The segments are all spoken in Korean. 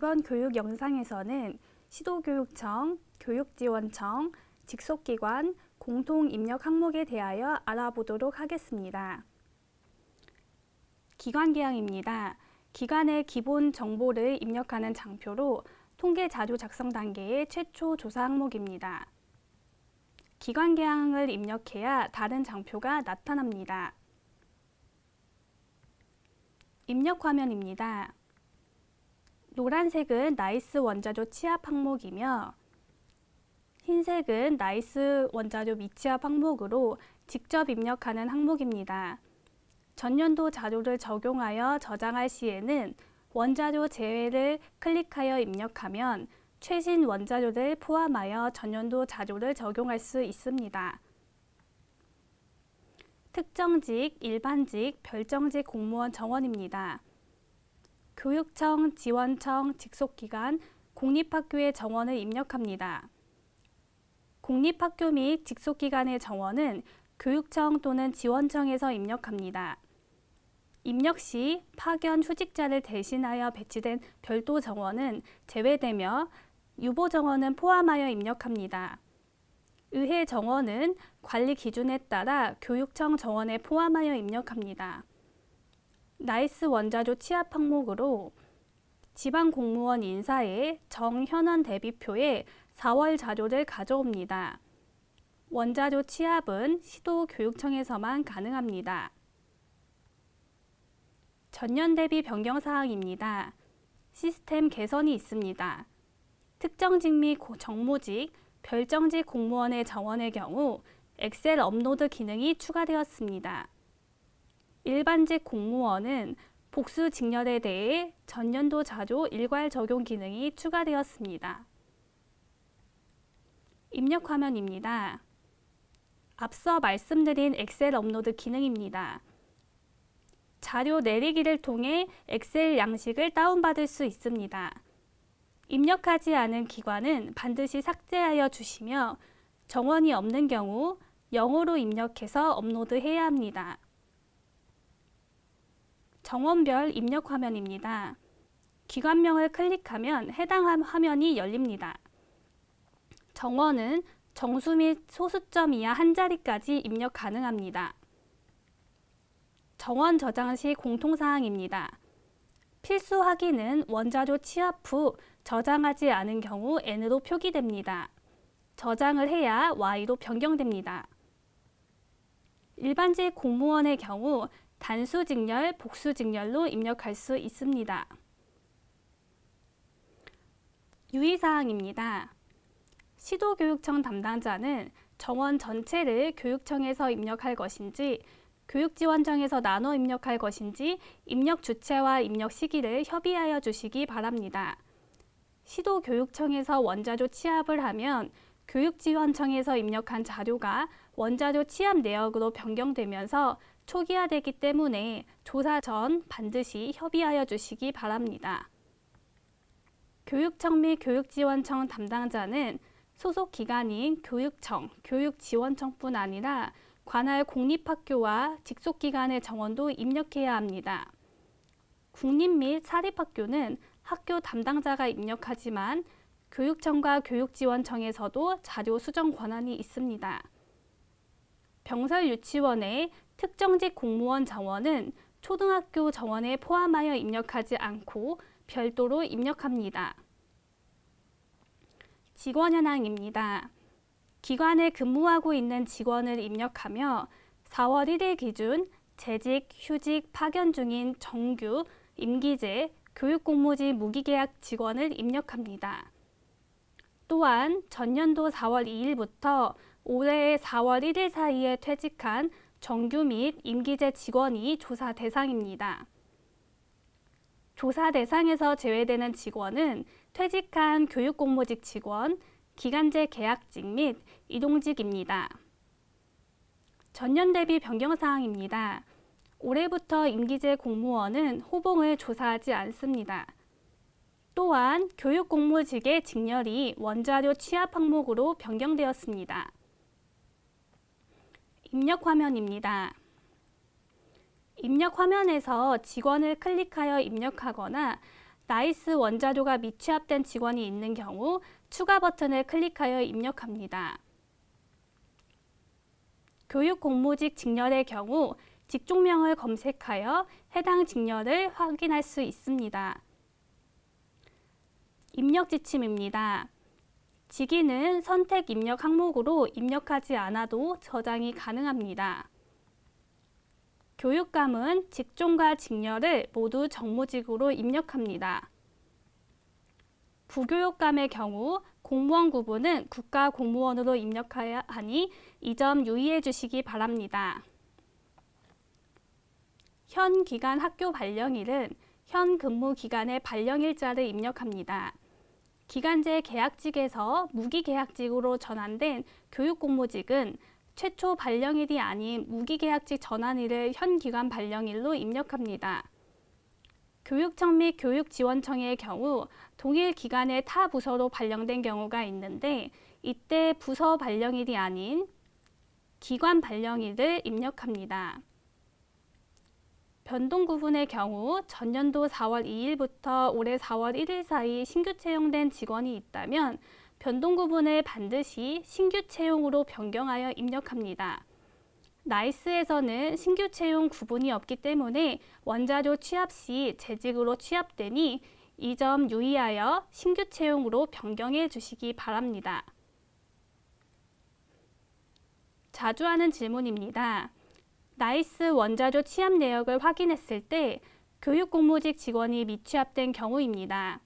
이번 교육 영상에서는 시도교육청, 교육지원청, 직속기관, 공통 입력 항목에 대하여 알아보도록 하겠습니다. 기관 개항입니다. 기관의 기본 정보를 입력하는 장표로 통계 자료 작성 단계의 최초 조사 항목입니다. 기관 개항을 입력해야 다른 장표가 나타납니다. 입력 화면입니다. 노란색은 나이스 원자료 취합 항목이며 흰색은 나이스 원자료 미취합 항목으로 직접 입력하는 항목입니다. 전년도 자료를 적용하여 저장할 시에는 원자료 제외를 클릭하여 입력하면 최신 원자료를 포함하여 전년도 자료를 적용할 수 있습니다. 특정직, 일반직, 별정직 공무원 정원입니다. 교육청, 지원청, 직속기관, 공립학교의 정원을 입력합니다. 공립학교 및 직속기관의 정원은 교육청 또는 지원청에서 입력합니다. 입력 시 파견 휴직자를 대신하여 배치된 별도 정원은 제외되며 유보 정원은 포함하여 입력합니다. 의회 정원은 관리 기준에 따라 교육청 정원에 포함하여 입력합니다. 나이스 원자료 취합 항목으로 지방 공무원 인사의 정현원 대비표에 4월 자료를 가져옵니다. 원자료 취합은 시도 교육청에서만 가능합니다. 전년 대비 변경 사항입니다. 시스템 개선이 있습니다. 특정직 및 정모직, 별정직 공무원의 정원의 경우 엑셀 업로드 기능이 추가되었습니다. 일반직 공무원은 복수 직렬에 대해 전년도 자료 일괄 적용 기능이 추가되었습니다. 입력 화면입니다. 앞서 말씀드린 엑셀 업로드 기능입니다. 자료 내리기를 통해 엑셀 양식을 다운받을 수 있습니다. 입력하지 않은 기관은 반드시 삭제하여 주시며 정원이 없는 경우 영어로 입력해서 업로드해야 합니다. 정원별 입력 화면입니다. 기관명을 클릭하면 해당 화면이 열립니다. 정원은 정수 및 소수점 이하 한 자리까지 입력 가능합니다. 정원 저장 시 공통사항입니다. 필수 확인은 원자료 취합 후 저장하지 않은 경우 N으로 표기됩니다. 저장을 해야 Y로 변경됩니다. 일반직 공무원의 경우 단수 직렬, 복수 직렬로 입력할 수 있습니다. 유의사항입니다. 시도교육청 담당자는 정원 전체를 교육청에서 입력할 것인지 교육지원청에서 나눠 입력할 것인지 입력 주체와 입력 시기를 협의하여 주시기 바랍니다. 시도교육청에서 원자료 취합을 하면 교육지원청에서 입력한 자료가 원자료 취합 내역으로 변경되면서 초기화되기 때문에 조사 전 반드시 협의하여 주시기 바랍니다. 교육청 및 교육지원청 담당자는 소속 기관인 교육청, 교육지원청뿐 아니라 관할 공립학교와 직속기관의 정원도 입력해야 합니다. 국립 및 사립학교는 학교 담당자가 입력하지만 교육청과 교육지원청에서도 자료 수정 권한이 있습니다. 병설 유치원의 특정직 공무원 정원은 초등학교 정원에 포함하여 입력하지 않고 별도로 입력합니다. 직원 현황입니다. 기관에 근무하고 있는 직원을 입력하며 4월 1일 기준 재직, 휴직, 파견 중인 정규, 임기제, 교육공모지 무기계약 직원을 입력합니다. 또한 전년도 4월 2일부터 올해 4월 1일 사이에 퇴직한 정규 및 임기제 직원이 조사 대상입니다. 조사 대상에서 제외되는 직원은 퇴직한 교육공모직 직원, 기간제 계약직 및 이동직입니다. 전년 대비 변경 사항입니다. 올해부터 임기제 공무원은 호봉을 조사하지 않습니다. 또한 교육공모직의 직렬이 원자료 취합 항목으로 변경되었습니다. 입력 화면입니다. 입력 화면에서 직원을 클릭하여 입력하거나 나이스 원자료가 미취합된 직원이 있는 경우 추가 버튼을 클릭하여 입력합니다. 교육 공모직 직렬의 경우 직종명을 검색하여 해당 직렬을 확인할 수 있습니다. 입력 지침입니다. 직위는 선택 입력 항목으로 입력하지 않아도 저장이 가능합니다. 교육감은 직종과 직렬을 모두 정모직으로 입력합니다. 부교육감의 경우 공무원 구분은 국가 공무원으로 입력해야 하니 이 점 유의해 주시기 바랍니다. 현 기간 학교 발령일은 현 근무 기간의 발령일자를 입력합니다. 기간제 계약직에서 무기계약직으로 전환된 교육공모직은 최초 발령일이 아닌 무기계약직 전환일을 현 기간 발령일로 입력합니다. 교육청 및 교육지원청의 경우 동일 기간에 타 부서로 발령된 경우가 있는데 이때 부서 발령일이 아닌 기관 발령일을 입력합니다. 변동 구분의 경우 전년도 4월 2일부터 올해 4월 1일 사이 신규 채용된 직원이 있다면 변동 구분을 반드시 신규 채용으로 변경하여 입력합니다. 나이스에서는 신규 채용 구분이 없기 때문에 원자료 취합 시 재직으로 취합되니 이 점 유의하여 신규 채용으로 변경해 주시기 바랍니다. 자주 하는 질문입니다. 나이스 원자료 취합 내역을 확인했을 때 교육 공모직 직원이 미취합된 경우입니다.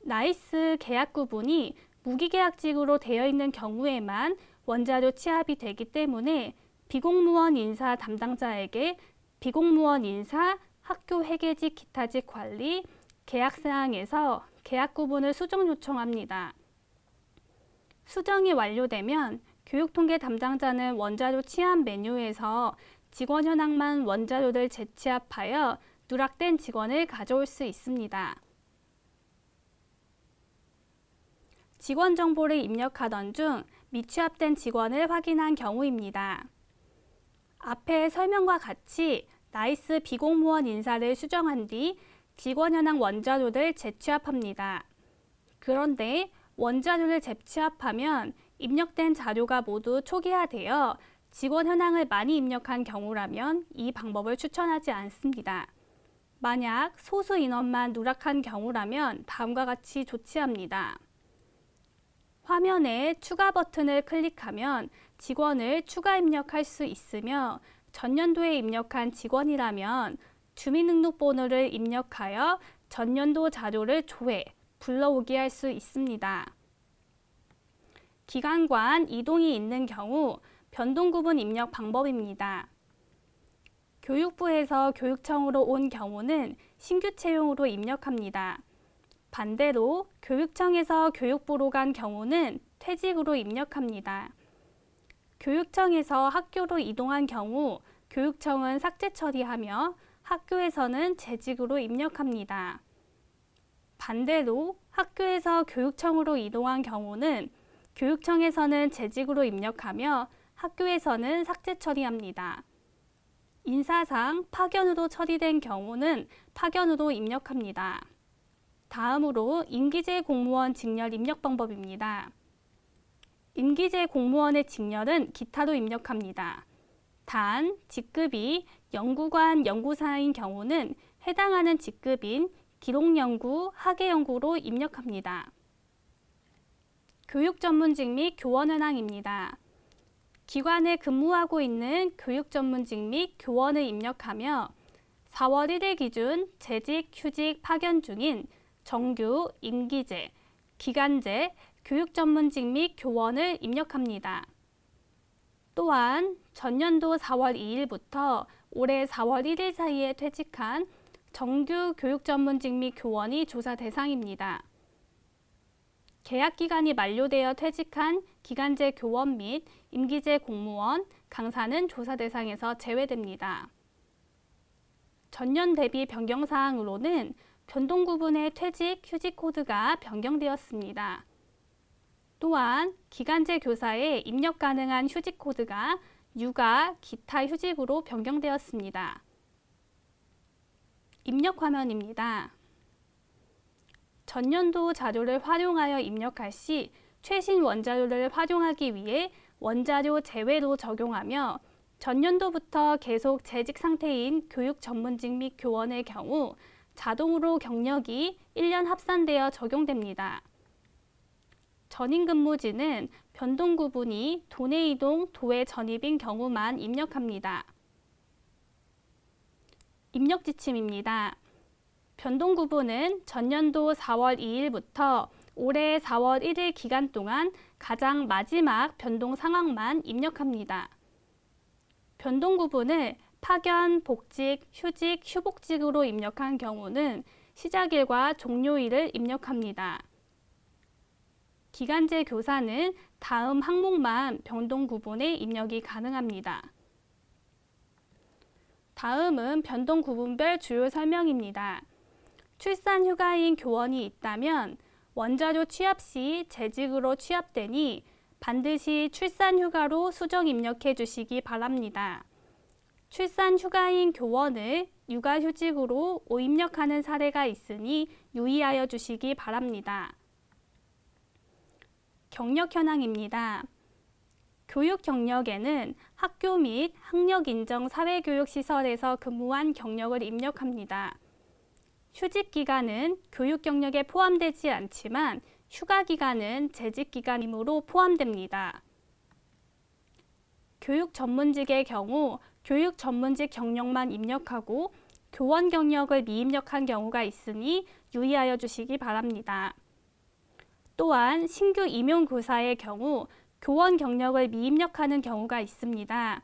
나이스 계약 구분이 무기계약직으로 되어 있는 경우에만 원자료 취합이 되기 때문에 비공무원 인사 담당자에게 비공무원 인사, 학교 회계직 기타직 관리, 계약 사항에서 계약 구분을 수정 요청합니다. 수정이 완료되면 교육통계 담당자는 원자료 취합 메뉴에서 직원 현황만 원자료를 재취합하여 누락된 직원을 가져올 수 있습니다. 직원 정보를 입력하던 중 미취합된 직원을 확인한 경우입니다. 앞의 설명과 같이 나이스 비공무원 인사를 수정한 뒤 직원 현황 원자료를 재취합합니다. 그런데 원자료를 재취합하면 입력된 자료가 모두 초기화되어 직원 현황을 많이 입력한 경우라면 이 방법을 추천하지 않습니다. 만약 소수 인원만 누락한 경우라면 다음과 같이 조치합니다. 화면에 추가 버튼을 클릭하면 직원을 추가 입력할 수 있으며 전년도에 입력한 직원이라면 주민등록번호를 입력하여 전년도 자료를 조회, 불러오게 할수 있습니다. 기관관 이동이 있는 경우 변동 구분 입력 방법입니다. 교육부에서 교육청으로 온 경우는 신규 채용으로 입력합니다. 반대로 교육청에서 교육부로 간 경우는 퇴직으로 입력합니다. 교육청에서 학교로 이동한 경우 교육청은 삭제 처리하며 학교에서는 재직으로 입력합니다. 반대로 학교에서 교육청으로 이동한 경우는 교육청에서는 재직으로 입력하며 학교에서는 삭제 처리합니다. 인사상 파견으로 처리된 경우는 파견으로 입력합니다. 다음으로 임기제 공무원 직렬 입력 방법입니다. 임기제 공무원의 직렬은 기타로 입력합니다. 단, 직급이 연구관 연구사인 경우는 해당하는 직급인 기록연구, 학예연구로 입력합니다. 교육 전문직 및 교원 현황입니다. 기관에 근무하고 있는 교육 전문직 및 교원을 입력하며 4월 1일 기준 재직, 휴직, 파견 중인 정규, 임기제, 기간제, 교육 전문직 및 교원을 입력합니다. 또한 전년도 4월 2일부터 올해 4월 1일 사이에 퇴직한 정규 교육 전문직 및 교원이 조사 대상입니다. 계약 기간이 만료되어 퇴직한 기간제 교원 및 임기제 공무원, 강사는 조사 대상에서 제외됩니다. 전년 대비 변경 사항으로는 변동 구분의 퇴직, 휴직 코드가 변경되었습니다. 또한 기간제 교사에 입력 가능한 휴직 코드가 육아, 기타 휴직으로 변경되었습니다. 입력 화면입니다. 전년도 자료를 활용하여 입력할 시 최신 원자료를 활용하기 위해 원자료 제외로 적용하며 전년도부터 계속 재직 상태인 교육 전문직 및 교원의 경우 자동으로 경력이 1년 합산되어 적용됩니다. 전임 근무지는 변동 구분이 도내 이동, 도외 전입인 경우만 입력합니다. 입력 지침입니다. 변동 구분은 전년도 4월 2일부터 올해 4월 1일 기간 동안 가장 마지막 변동 상황만 입력합니다. 변동 구분을 파견, 복직, 휴직, 휴복직으로 입력한 경우는 시작일과 종료일을 입력합니다. 기간제 교사는 다음 항목만 변동 구분에 입력이 가능합니다. 다음은 변동 구분별 주요 설명입니다. 출산 휴가인 교원이 있다면 원자료 취합 시 재직으로 취합되니 반드시 출산 휴가로 수정 입력해 주시기 바랍니다. 출산 휴가인 교원을 육아휴직으로 오입력하는 사례가 있으니 유의하여 주시기 바랍니다. 경력 현황입니다. 교육 경력에는 학교 및 학력 인정 사회교육 시설에서 근무한 경력을 입력합니다. 휴직 기간은 교육 경력에 포함되지 않지만 휴가 기간은 재직 기간이므로 포함됩니다. 교육 전문직의 경우 교육 전문직 경력만 입력하고 교원 경력을 미입력한 경우가 있으니 유의하여 주시기 바랍니다. 또한 신규 임용 교사의 경우 교원 경력을 미입력하는 경우가 있습니다.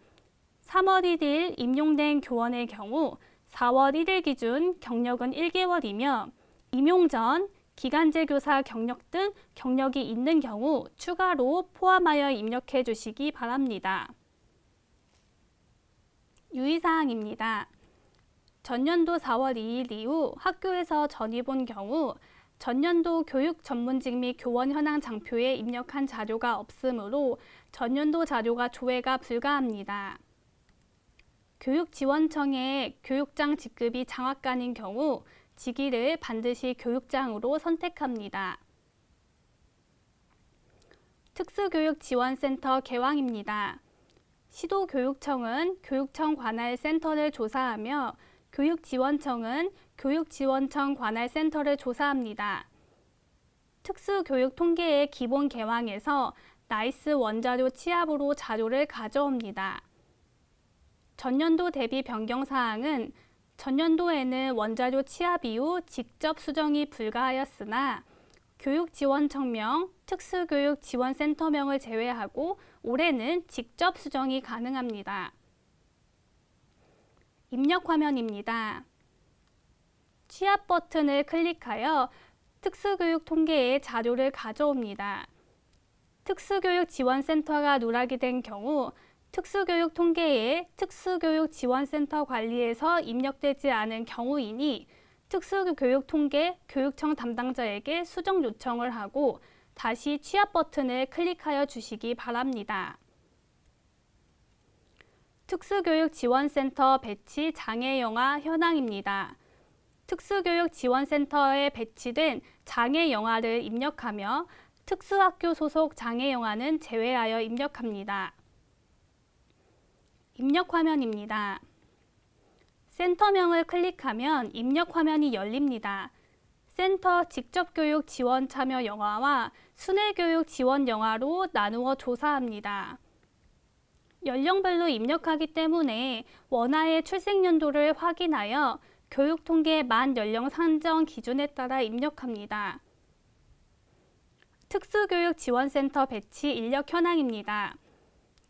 3월 1일 임용된 교원의 경우 4월 1일 기준 경력은 1개월이며 임용 전 기간제 교사 경력 등 경력이 있는 경우 추가로 포함하여 입력해 주시기 바랍니다. 유의사항입니다. 전년도 4월 2일 이후 학교에서 전입 온 경우 전년도 교육 전문직 및 교원 현황 장표에 입력한 자료가 없으므로 전년도 자료가 조회가 불가합니다. 교육지원청에 교육장 직급이 장학관인 경우 직위를 반드시 교육장으로 선택합니다. 특수교육지원센터 개왕입니다. 시도교육청은 교육청 관할 센터를 조사하며 교육지원청은 교육지원청 관할 센터를 조사합니다. 특수교육 통계의 기본 개왕에서 나이스 원자료 취합으로 자료를 가져옵니다. 전년도 대비 변경 사항은 전년도에는 원자료 취합 이후 직접 수정이 불가하였으나 교육지원청명, 특수교육지원센터명을 제외하고 올해는 직접 수정이 가능합니다. 입력 화면입니다. 취합 버튼을 클릭하여 특수교육 통계의 자료를 가져옵니다. 특수교육 지원센터가 누락이 된 경우 특수교육 통계에 특수교육 지원센터 관리에서 입력되지 않은 경우이니 특수교육 통계 교육청 담당자에게 수정 요청을 하고 다시 취합 버튼을 클릭하여 주시기 바랍니다. 특수교육 지원센터 배치 장애 영화 현황입니다. 특수교육 지원센터에 배치된 장애 영화를 입력하며 특수학교 소속 장애 영화는 제외하여 입력합니다. 입력 화면입니다. 센터명을 클릭하면 입력 화면이 열립니다. 센터 직접 교육 지원 참여 영화와 순회 교육 지원 영화로 나누어 조사합니다. 연령별로 입력하기 때문에 원하의 출생 연도를 확인하여 교육 통계 만 연령 산정 기준에 따라 입력합니다. 특수교육지원센터 배치 인력 현황입니다.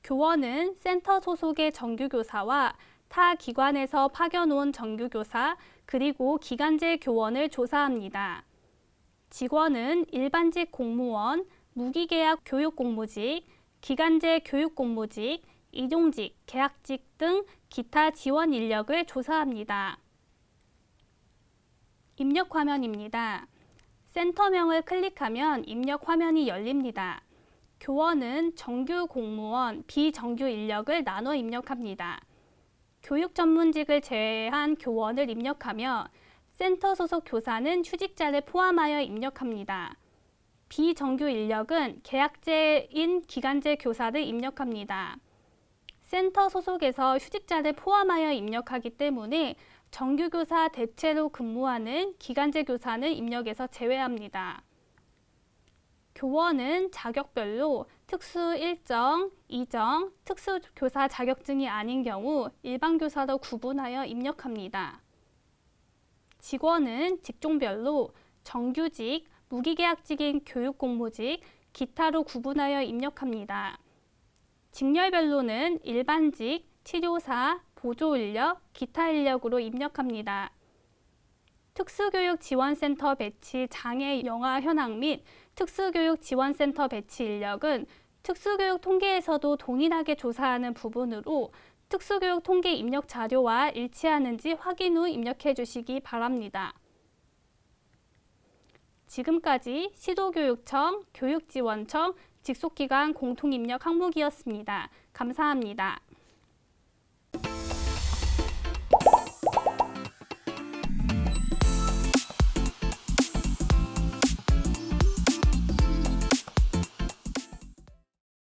교원은 센터 소속의 정규교사와 타 기관에서 파견 온 정규교사 그리고 기간제 교원을 조사합니다. 직원은 일반직 공무원, 무기계약 교육공무직, 기간제 교육공무직, 이동직, 계약직 등 기타 지원 인력을 조사합니다. 입력 화면입니다. 센터명을 클릭하면 입력 화면이 열립니다. 교원은 정규 공무원, 비정규 인력을 나눠 입력합니다. 교육 전문직을 제외한 교원을 입력하며 센터 소속 교사는 휴직자를 포함하여 입력합니다. 비정규 인력은 계약제인 기간제 교사를 입력합니다. 센터 소속에서 휴직자를 포함하여 입력하기 때문에 정규 교사 대체로 근무하는 기간제 교사는 입력에서 제외합니다. 교원은 자격별로 특수 1정, 2정, 특수교사 자격증이 아닌 경우 일반 교사로 구분하여 입력합니다. 직원은 직종별로 정규직, 무기계약직인 교육공무직, 기타로 구분하여 입력합니다. 직렬별로는 일반직, 치료사, 보조인력, 기타 인력으로 입력합니다. 특수교육 지원센터 배치 장애 영아 현황 및 특수교육 지원센터 배치 인력은 특수교육 통계에서도 동일하게 조사하는 부분으로 특수교육 통계 입력 자료와 일치하는지 확인 후 입력해 주시기 바랍니다. 지금까지 시도교육청, 교육지원청, 직속기관 공통입력 항목이었습니다. 감사합니다.